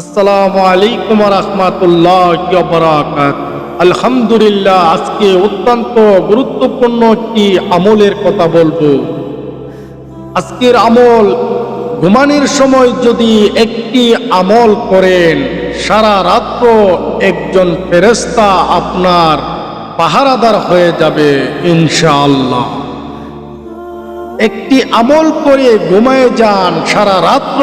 আসসালামু আলাইকুম রহমাতুল্লাহ আলহামদুলিল্লাহ, আজকে অত্যন্ত গুরুত্বপূর্ণ একটি আমলের কথা বলব। আজকের আমল, ঘুমানোর সময় যদি একটি আমল করেন, সারা রাত্র একজন ফেরেস্তা আপনার পাহারাদার হয়ে যাবে, ইনশাআল্লাহ। একটি আমল করে ঘুমায় যান, সারা রাত্র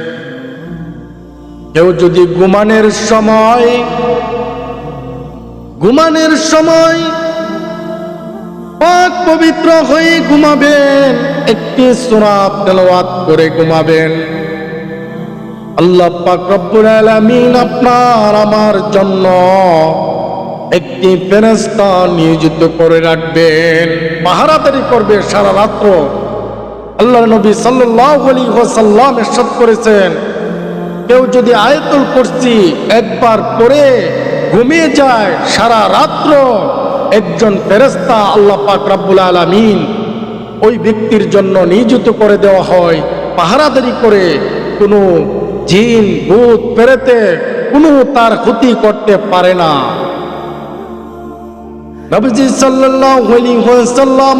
কেউ যদি ঘুমানের সময় ঘুমানের সময় পাক পবিত্র হয়ে ঘুমাবেন, একটি সুরাত তেলাওয়াত করে ঘুমাবেন। আল্লাহ পাক রব্বুল আলামিন আপনার, আমার জন্য একটি ফেরেশতা নিয়োজিত করে রাখবেন। পাহারাদারি করবে সারা রাত্র আল্লাহ নবী সাল্লাল্লাহু আলাইহি ওয়াসাল্লাম ইরশাদ করেছেন। কেউ যদি আয়তুল কুরসি একবার পড়ে ঘুমিয়ে যায় সারা রাত্র, একজন ফেরেস্তা আল্লাহ পাক রাব্বুল আলামিন ওই ব্যক্তির জন্য নিয়োজিত করে দেওয়া হয়, পাহারাদারি করে কোনো জিন, ভূত পেরেতে কোনো তার ক্ষতি করতে পারে না। নবীজি সাল্লাল্লাহু আলাইহি ওয়াসাল্লাম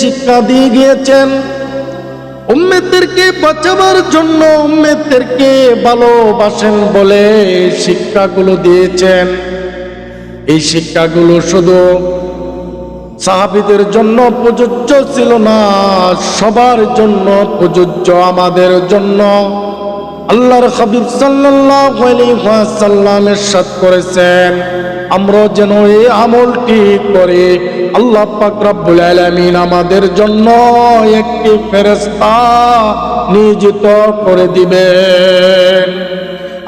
শিক্ষা দিয়ে গিয়েছেন উম্মেদদেরকে বাঁচাবার জন্য উম্মেদেরকে ভালোবাসেন বলে শিক্ষাগুলো দিয়েছেন। এই শিক্ষাগুলো শুধু সাহাবিদের জন্য প্রযোজ্য ছিল না, সবার জন্য প্রযোজ্য, আমাদের জন্য। আল্লাহর হাবিব আলাইহি ওয়াসাল্লাম ইরশাদ করেছেন। আমরা যেন এই আমলটি করে। আল্লাহ পাকরাবুল আলমিন আমাদের জন্য একটি ফেরস্তা নিয়োজিত করে দিবে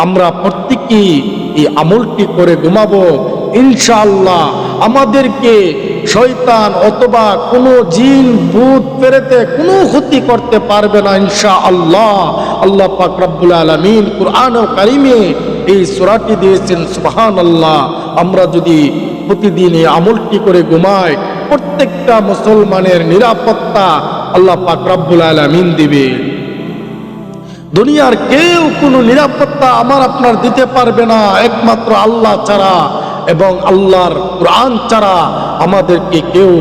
আমরা প্রত্যেকেই এই আমলটি করে ঘুমাবো। ইনশাল্লাহ আমাদেরকে শয়তান অথবা কোনো জিন, ভূত, পেরেতে কোনো ক্ষতি করতে পারবে না ইনশা আল্লাহ আল্লাহ পাক রব্বুল আলামিন কুরআন কারিমে এই সূরাটি দিয়েছেন, সুবহানাল্লাহ। আমরা যদি প্রতিদিন এই আমলটি করে ঘুমাই, প্রত্যেকটা মুসলমানের নিরাপত্তা আল্লাহ পাক আলামিন দিবে। দুনিয়ার কেউ কোনো নিরাপত্তা আমার আপনার দিতে পারবে না, একমাত্র আল্লাহ ছাড়া। এবং আল্লাহর প্রাণ ছাড়া আমাদেরকে কেউ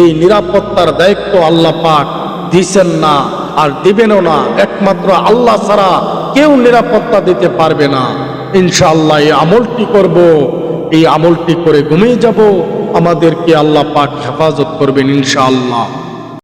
এই নিরাপত্তার দায়িত্ব আল্লাহ পাক দিছেন না আর দিবেনও না। একমাত্র আল্লাহ ছাড়া কেউ নিরাপত্তা দিতে পারবে না। ইনশাআল্লাহ এই আমলটি করব, এই আমলটি করে ঘুমিয়ে যাব। আমাদেরকে আল্লাহ পাক হেফাজত করবেন ইনশাআল্লাহ।